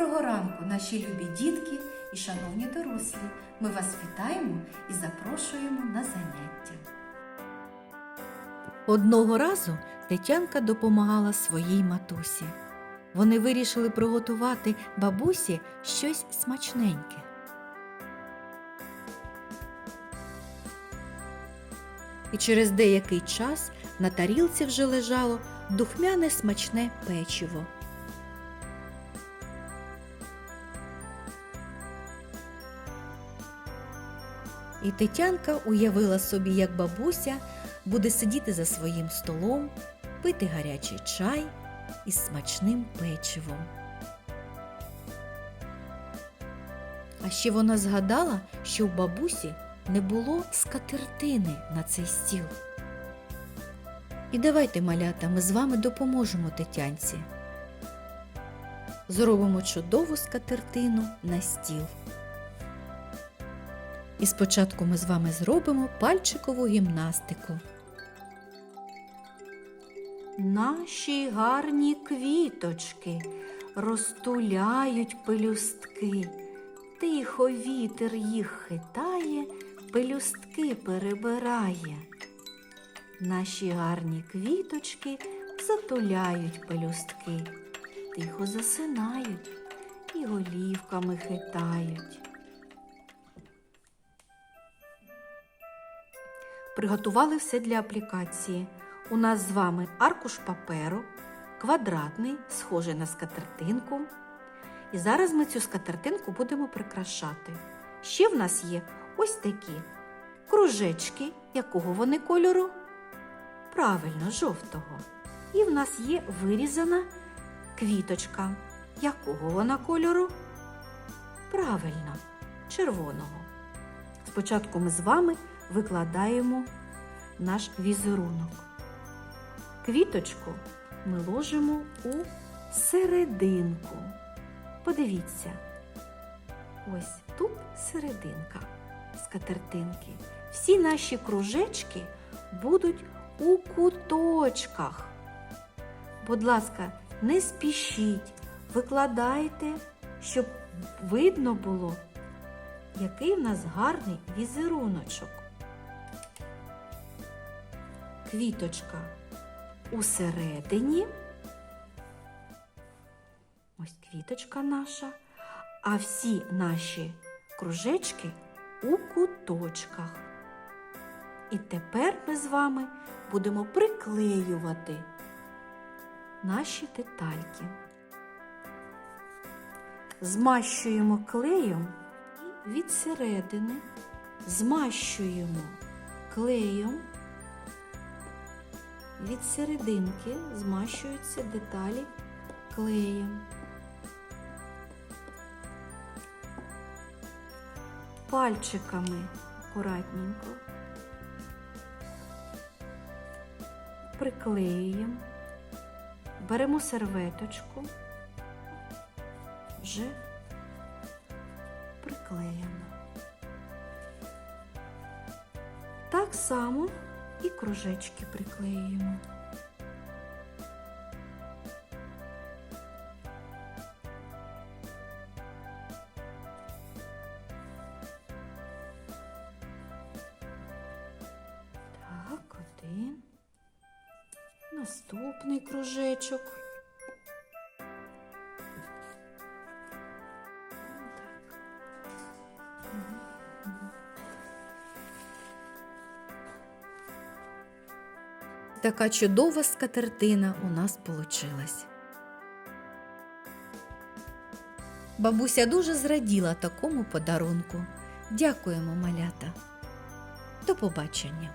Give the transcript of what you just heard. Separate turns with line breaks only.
Доброго ранку, наші любі дітки і шановні дорослі. Ми вас вітаємо і запрошуємо на заняття.
Одного разу Тетянка допомагала своїй матусі. Вони вирішили приготувати бабусі щось смачненьке. І через деякий час на тарілці вже лежало духмяне смачне печиво. І Тетянка уявила собі, як бабуся буде сидіти за своїм столом, пити гарячий чай із смачним печивом. А ще вона згадала, що в бабусі не було скатертини на цей стіл. І давайте, малята, ми з вами допоможемо Тетянці. Зробимо чудову скатертину на стіл. І спочатку ми з вами зробимо пальчикову гімнастику. Наші гарні квіточки розтуляють пелюстки. Тихо вітер їх хитає, пелюстки перебирає. Наші гарні квіточки затуляють пелюстки, тихо засинають і голівками хитають. Приготували все для аплікації. У нас з вами аркуш паперу, квадратний, схожий на скатертинку. І зараз ми цю скатертинку будемо прикрашати. Ще в нас є ось такі кружечки, якого вони кольору? Правильно, жовтого. І в нас є вирізана квіточка. Якого вона кольору? Правильно, червоного. Спочатку ми з вами викладаємо наш візерунок. Квіточку ми ложимо у серединку. Подивіться, ось тут серединка скатертинки. Всі наші кружечки будуть у куточках. Будь ласка, не спішіть, викладайте, щоб видно було, який в нас гарний візеруночок. Квіточка усередині. Ось квіточка наша, а всі наші кружечки у куточках. І тепер ми з вами будемо приклеювати наші детальки. Змащуємо клеєм і від середини змащуємо клеєм. Від серединки змащуються деталі клеєм. Пальчиками акуратненько приклеюємо, беремо серветочку, вже приклеєно. Так само і кружечки приклеїмо. Один. Наступний кружечок. Така чудова скатертина у нас получилась. Бабуся дуже зраділа такому подарунку. Дякуємо, малята. До побачення.